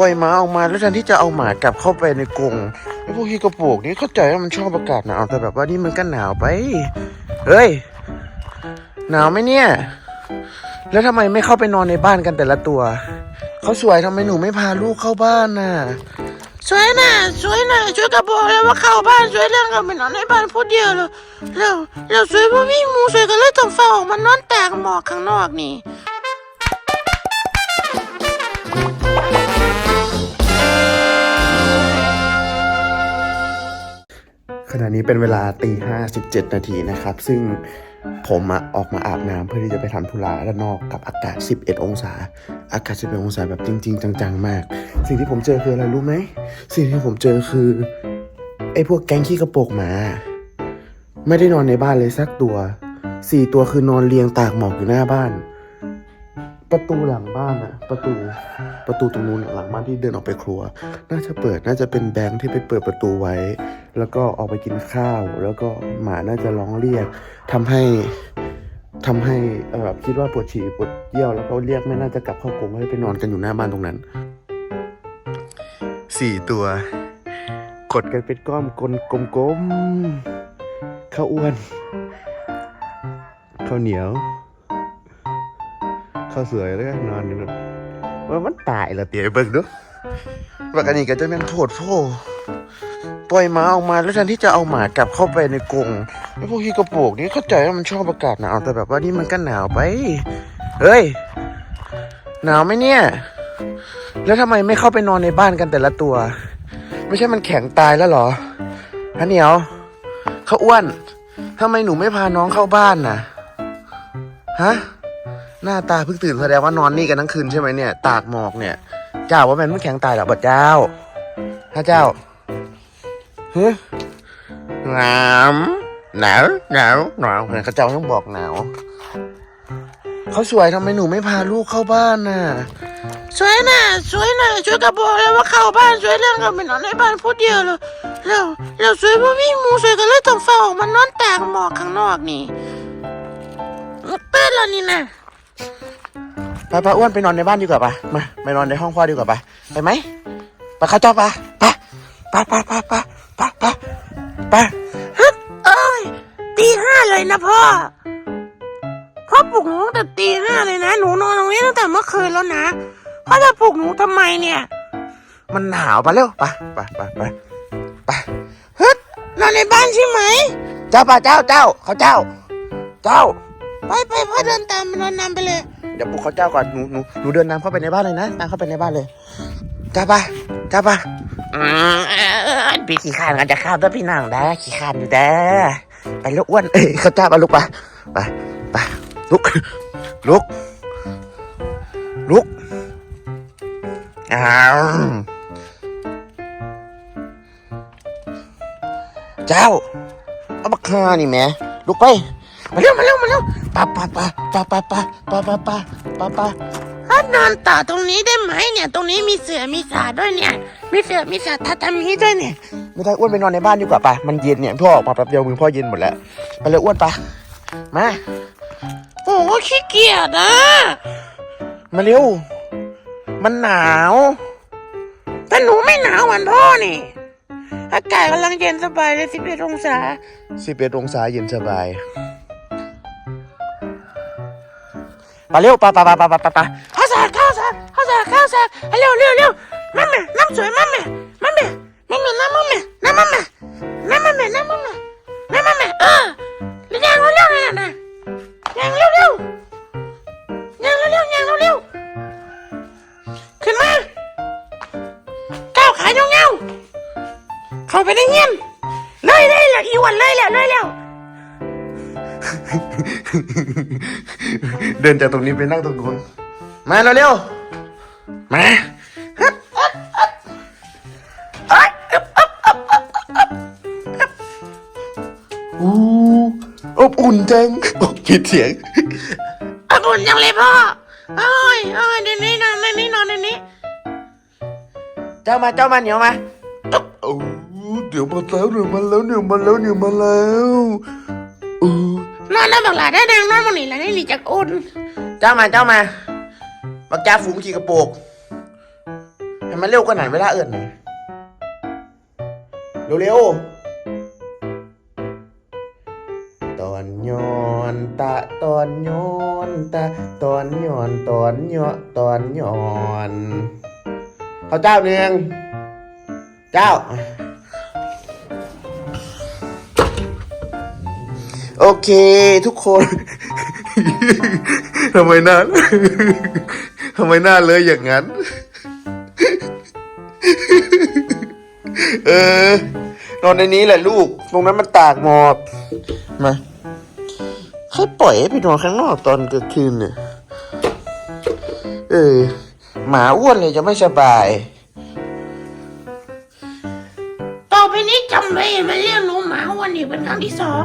ปล่อยหมาออกมาแล้วแทนที่จะเอาหมากลับเข้าไปในกรงไอ้พวกขี้กระโปรงนี่เข้าใจว่ามันชอบอากาศหนาวแต่แบบว่านี่มันก็หนาวไป เฮ้ย หนาวไหมเนี่ย แล้วทำไมไม่เข้าไปนอนในบ้านกันแต่ละตัว เขาสวยทำไมหนูไม่พาลูกเข้าบ้านน่ะสวยน่ะสวยน่ะช่วยกระบอกแล้วว่าเข้าบ้านสวยเรื่องกับไปนอนในบ้านพูดเดียวเลยแล้วแล้วสวยเพราะมีหมูสวยก็เลยต้องเฝ้าออกมานอนแตกหมอกข้างนอกนี่ ขณะนี้เป็นเวลาตีห้าสิบเจ็ดนาทีนะครับ ซึ่งผมอออกมาอาบน้ำเพื่อที่จะไปทำธุระด้านนอกกับอากาศ 11 องศา อากาศ 11 องศาแบบจริง ๆ จัง ๆ มาก สิ่งที่ผมเจอคืออะไรรู้ไหม สิ่งที่ผมเจอคือไอ้พวกแก๊งขี้กระโปรงหมา ไม่ได้นอนในบ้านเลยสักตัว สี่ตัวคือนอนเรียงตากหมอกอยู่หน้าบ้าน ประตูหลังบ้านอะประตูประตูตรงนู้นหลังบ้านที่เดินออกไปครัว น่าจะเปิดน่าจะเป็นแบงค์ที่ไปเปิดประตูไว้ แล้วก็ออกไปกินข้าว แล้วก็หมาน่าจะร้องเรียกทำให้ทำให้เออคิดว่าปวดฉี่ปวดเยี่ยวแล้วก็เรียกไม่น่าจะกลับเข้ากรงให้ไปนอนกันอยู่หน้าบ้านตรงนั้นสี่ตัวกดกันเป็นก้อนกลมกลมๆข้าวอ้วนข้าวเหนียว ข้าวสวยแล้วก็นอนอยู่นั่นว่ามันตายละเตี๋ยเบิ่งดูว่ากันนี่ก็จะเป็นโผดโพปล่อยหมาออกมาแล้วแทนที่จะเอาหมากลับเข้าไปในกรงไอ้พวกขี้กระโปรงนี่เข้าใจว่ามันชอบอากาศหนาวแต่แบบว่านี่มันก็หนาวไป เฮ้ย หนาวไหมเนี่ย แล้วทำไมไม่เข้าไปนอนในบ้านกันแต่ละตัว ไม่ใช่มันแข็งตายแล้วหรอฮะเหนียวเขาอ้วนทำไมหนูไม่พาน้องเข้าบ้านน่ะ ฮะ หน้าตาเพิ่งตื่นแสดงว่านอนนี่กันทั้งคืนใช่ไหมเนี่ย ตากหมอกเนี่ย เจ้าว่ามันไม่แข็งตายหรอบัดเจ้าฮะเจ้าเฮ้ยหนาวหนาวหนาวหนาวเนี่ยเขาเจ้าต้องบอกหนาวเขาสวยทำไมหนูไม่พาลูกเข้าบ้านน่ะสวยน่ะสวยน่ะช่วยกระบอกแล้วว่าเข้าบ้านสวยเรื่องกับไปนอนในบ้านพูดเดียวเลยแล้วแล้วสวยเพราะมีหมูสวยก็เลยต้องเฝ้าออกมานอนแตกหมอกข้างนอกนี่เปิดแล้วนี่นะ ไปไปอ้วนไปนอนในบ้านดีกว่าปะมาไปนอนในห้องพ่อดีกว่าปะไปไหมไปเข้าเจ้าปะไปไปไปไปไปไปไปไปฮึดเอ้ยตีห้าเลยนะพ่อพ่อปลุกหนูตั้งแต่ตีห้าเลยนะหนูนอนตรงนี้ตั้งแต่เมื่อคืนแล้วนะพ่อจะปลุกหนูทำไมเนี่ย มันหนาวไปเร็วไปไปไปไปไปฮึดนอนในบ้านใช่ไหม เจ้าปะเจ้าเจ้าเขาเจ้า เจ้า ไปไปพ่อเดินตามไปนอนนำไปเลย เดี๋ยวปลุกเขาเจ้าก่อนหนูหนูหนูเดินนำเข้าไปในบ้านเลยนะตามเข้าไปในบ้านเลยเจ้าปะเจ้าปะอืมเออเออพี่ขี้ขานกันจะข้าวตัวพี่น้องได้ขี้ขานอยู่เด้อไปแล้วอ้วนเอ้ยเขาเจ้าปะลุกปะไปไปลุกลุกลุกอ้าวเจ้าเอาบักคานี่แหม่ลุกไป มาเร็วมาเร็วมาเร็วปะปะปะปะปะปะปะปะปะปะปะถ้านอนต่อตรงนี้ได้ไหมเนี่ย ตรงนี้มีเสือมีสาด้วยเนี่ย มีเสือมีสาทาตามีด้วยเนี่ย ไม่ได้อ้วนไปนอนในบ้านดีกว่าปะมันเย็นเนี่ยพ่อออกมาแป๊บเดียวมือพ่อเย็นหมดแล้วไปเลยอ้วนปะมาโอ้โหขี้เกียจอะมาเร็ว มันหนาวแต่หนูไม่หนาวเหมือนพ่อนี่อากาศกำลังเย็นสบายเลยสิบเอ็ดองศาสิบเอ็ดองศาเย็นสบาย ไปเร็วปปะปะปะปะปะปข้าวสารข้าวสารข้าวสารข้าวสารเร็วเร็วเร็วมาแม่น้ำสวยมาแม่มาแม่มาแม่น้ำมาแม่น้ำมาแม่น้ำมาแม่น้ำมาแม่น้ำมาแม่เออเร็วเร็วเร็วเร็วนะยังเร็วเร็วยังเร็วเร็วยังเร็วเร็วขึ้นมาก้าวขายเงาๆเข้าไปในเงี้ยนเลยเลยแหละอีวันเลยแหละเลยแล้ว เดินจากตรงนี้ไปนั่งตรงนู้นมาเร็วเร็วๆมาอู้อบอุ่นจังโอ้ผิดเสียงอาบุญจังเลยพ่อโอ้ยโอ้ยเดี๋ยวนี้นอนเดี๋ยวนี้นอนเดี๋ยวนี้ เจ้ามาเจ้ามาเหนียวมาโอ้เดี๋ยวมาแล้วเดี๋ยวมาแล้วเดี๋ยวมาแล้วเดี๋ยวมาแล้วเออ นอนแล้วบักหลาได้แดงนอนมันนี่แหละนี่หนีจากอุ่นเจ้ามาเจ้ามา บักจ้าฝูงขี่กระโปรงเห็นไหมมาเร็วกว่านั้นเวลาเอิญหน่อยเร็วๆตอนย้อนตะตอนย้อนตะตอนย้อนตอนย้อนตอนย้อนเขาเจ้าเนืองเจ้า โอเคทุกคน ทำไมหน้าทำไมหน้าเลยอย่างนั้น เออ นอนในนี้แหละลูก ตรงนั้นมันตากหมอบมาให้ปล่อยให้ไปนอนข้างนอกตอนกลางคืนเนี่ย เออ หมาอ้วนเลยจะไม่สบาย ต่อไปนี้จำไว้มาเรียกหนูหมาวันนี้เป็นครั้งที่สอง